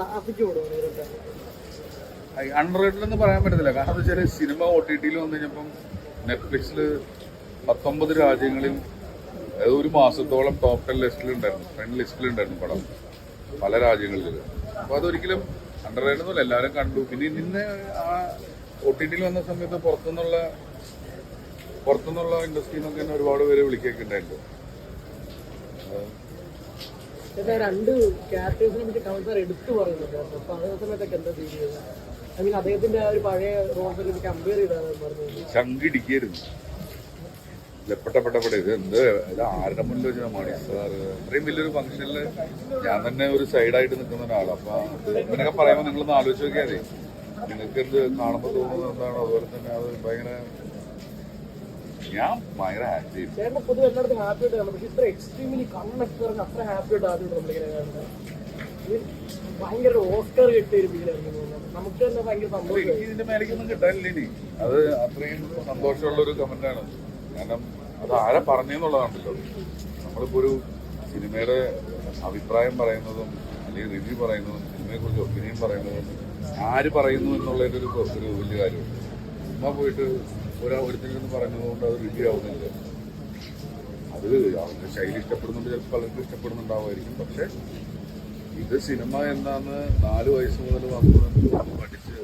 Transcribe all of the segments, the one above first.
Classic പടമാണ് under rated എന്ന് പറയാൻ പറ്റത്തില്ല. കാരണം എന്താ വെച്ചാൽ സിനിമ ഒ ടി ടിയിൽ വന്നു കഴിഞ്ഞപ്പം നെറ്റ്ഫ്ലിക്സിൽ പത്തൊമ്പത് രാജ്യങ്ങളിൽ ഒരു മാസത്തോളം ടോപ്പ് ടെൻ ലിസ്റ്റിലുണ്ടായിരുന്നു. ഫ്രണ്ട് ലിസ്റ്റിലുണ്ടായിരുന്നു പടം. പല രാജ്യങ്ങളിൽ അപ്പോൾ അതൊരിക്കലും അണ്ടർ റേറ്റഡ് ഒന്നുമില്ല എല്ലാവരും കണ്ടു. പിന്നെ ഇന്ന് ആ ഒ ടി ടിയിൽ വന്ന സമയത്ത് പുറത്തുനിന്നുള്ള പുറത്തുനിന്നുള്ള ഇൻഡസ്ട്രിയിൽ നിന്നൊക്കെ തന്നെ ഒരുപാട് പേര് വിളിക്കൊക്കെ ഉണ്ടായിട്ടുണ്ട്. ചേട്ടാ രണ്ട് ക്യാരക്ടേഴ്സിനെ പറ്റി കമൽ സാർ എടുത്തു പറയുന്നുണ്ടായിരുന്നു അപ്പൊ അതേ സമയത്തൊക്കെ എന്താ ഫീൽ ചെയ്യുന്നത് മീൻ അദ്ദേഹത്തിന്റെ ഒരു പഴയ റോൾ കമ്പയർ ചെയ്താണ് പറഞ്ഞത് ചങ്കിടിക്കരുത് പെട്ടപ്പെട്ടപ്പെട്ട ഇത് എന്ത്? ഇത് ആരുടെ മുന്നിൽ വെച്ചാൽ മണി സാർ അത്രയും വലിയൊരു ഫംഗ്ഷനിൽ ഞാൻ തന്നെ ഒരു സൈഡായിട്ട് നിൽക്കുന്ന ഒരാളാണ് അപ്പൊ ഇങ്ങനെയൊക്കെ പറയുമ്പോൾ നിങ്ങളൊന്ന് ആലോചിച്ച് നോക്കിയാൽ നിങ്ങൾക്ക് എന്ത് കാണുമ്പോൾ തോന്നുന്നത് എന്താണോ? അതുപോലെ തന്നെ അത് ഭയങ്കര ഞാൻ ഭയങ്കര ഹാപ്പി ചേട്ടൻ പൊതുവെ എല്ലായിടത്തും ഹാപ്പി ആയിട്ട് കാണും പക്ഷെ ഇത്ര എക്സ്ട്രീമിലി കണ്ണൊക്കെ പറഞ്ഞ് അത്ര ഹാപ്പി ആയിട്ട് ആദ്യം നമ്മളിങ്ങനെ കാണുന്നത്. ഇത് ഭയങ്കര ഓസ്കർ കിട്ടിയ ഒരു ഫീലായിരുന്നു തോന്നുന്നത് നമുക്ക് തന്നെ ഭയങ്കര സന്തോഷമായി ഇതിന്റെ മേലേക്കൊന്നും കിട്ടാനില്ല ഇനി. അത് അത്രയും സന്തോഷമുള്ള ഒരു കമന്റാണ് കാരണം അത് ആരെ പറഞ്ഞെന്നുള്ളതാണല്ലോ. നമ്മളിപ്പോ ഒരു സിനിമയുടെ അഭിപ്രായം പറയുന്നതും അല്ലെങ്കിൽ റിവ്യൂ പറയുന്നതും സിനിമയെ കുറിച്ച് ഒപ്പീനിയൻ പറയുന്നതും ആര് പറയുന്നു എന്നുള്ളതിന്റെ ഒരു ഒരു വലിയ കാര്യമുണ്ട്. ചുമ്മാ പോയിട്ട് ഒരാ ഒരുത്തിൽ പറഞ്ഞതുകൊണ്ട് അത് റിവ്യൂ ആവുന്നില്ല അത് അവരുടെ ശൈലി ഇഷ്ടപ്പെടുന്നുണ്ട് ചിലപ്പോൾ പലർക്കും ഇഷ്ടപ്പെടുന്നുണ്ടാവുമായിരിക്കും. പക്ഷെ ഇത് സിനിമ എന്താന്ന് നാല് വയസ്സ് മുതൽ വന്ന് പഠിച്ച്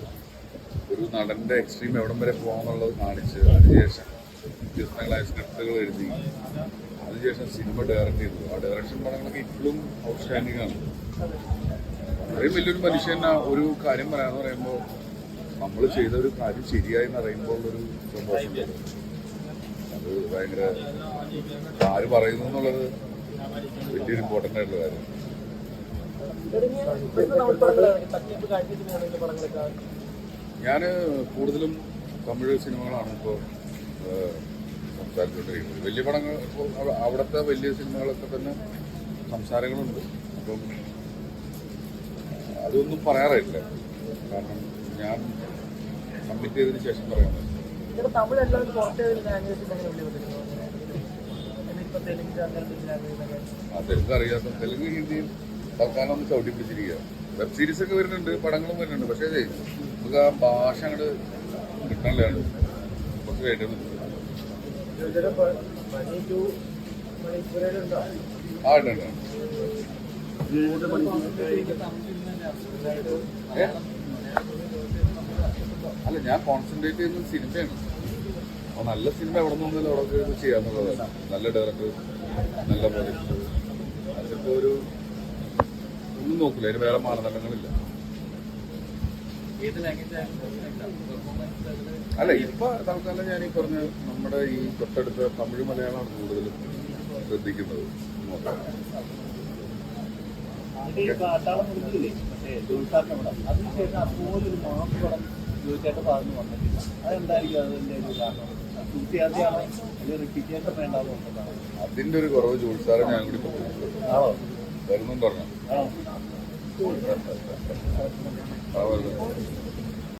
ഒരു നടന്റെ എക്സ്ട്രീം എവിടം വരെ പോകാന്നുള്ളത് കാണിച്ച് അതിനുശേഷം വ്യത്യസ്തങ്ങളായ സ്ക്രിപ്റ്റുകൾ എഴുതി അതിനുശേഷം സിനിമ ഡയറക്ട് ചെയ്തു. ആ ഡയറക്ഷൻ പടങ്ങളൊക്കെ ഇപ്പോഴും ഔട്ട്സ്റ്റാൻഡിംഗ് ആണ് അത്രയും വലിയൊരു മനുഷ്യൻ ഒരു കാര്യം പറയാന്ന് പറയുമ്പോൾ നമ്മൾ ചെയ്ത ഒരു കാര്യം ശരിയായി അറിയുമ്പോൾ ഒരു സന്തോഷം അത് ഭയങ്കര ആര് പറയുന്നു എന്നുള്ളത് വലിയൊരു ഇമ്പോർട്ടന്റ് ആയിട്ടുള്ള കാര്യം. ഞാൻ കൂടുതലും തമിഴ് സിനിമകളാണ് ഇപ്പോ സംസാരിച്ചുകൊണ്ടിരിക്കുന്നത് വലിയ പടങ്ങൾ അവിടുത്തെ വലിയ സിനിമകളൊക്കെ തന്നെ സംസാരങ്ങളുണ്ട്. അപ്പം അതൊന്നും പറയാറില്ല. കാരണം ഞാൻ സബ്മിറ്റ് ചെയ്തതിന് ശേഷം പറയാം. തെലുങ്ക് അറിയാത്ത തെലുങ്ക് ഹിന്ദിയും തൽക്കാലം ഒന്ന് വെബ് സീരീസ് ഒക്കെ വരുന്നുണ്ട് പടങ്ങളും വരുന്നുണ്ട് പക്ഷേ നമുക്ക് ആ ഭാഷ അങ്ങോട്ട് കിട്ടണില്ലാണ് കുറച്ച് ഉണ്ടോ? ആ ഉണ്ട് ഉണ്ട്? അല്ല ഞാൻ കോൺസെൻട്രേറ്റ് ചെയ്യുന്നത് സിനിമയാണ്. അപ്പോൾ നല്ല സിനിമ എവിടെ നിന്നാലും അവിടെ ചെയ്യാന്നുള്ളതാണ്. നല്ല ഡയറക്ടർ നല്ല പ്രൊജക്ട് അതിപ്പോൾ ഒരു ഒന്നും നോക്കില്ല അതിന് വേറെ മാനദണ്ഡങ്ങളില്ല. അല്ല ഇപ്പൊ തൽക്കാലം ഞാൻ ഈ പറഞ്ഞ നമ്മുടെ ഈ തൊട്ടടുത്ത തമിഴ് മലയാളമാണ് കൂടുതലും ശ്രദ്ധിക്കുന്നത്. നോക്കാം ഈ കാട്ടാളം മുറിഞ്ഞില്ലേ മറ്റേ ജോലിക്കാരന്റെ പടം അതിനുശേഷം അതുപോലൊരു മാസ് പടം ജോലിക്കാരുടെ ഭാഗത്ത് വന്നിട്ടില്ല. അതെന്തായിരിക്കും അതിന്റെ ഒരു കാരണം? സൂക്ഷിയാതെയാണോ അല്ലെങ്കിൽ റിപ്പീറ്റേഷൻ വേണ്ടാതെ അതിന്റെ ഒരു കുറവ് ജോലിസാറെ ഞാൻ കൂടി ആണോ? വരുന്നും പറഞ്ഞു. ആണോ ആ, വരുന്നു.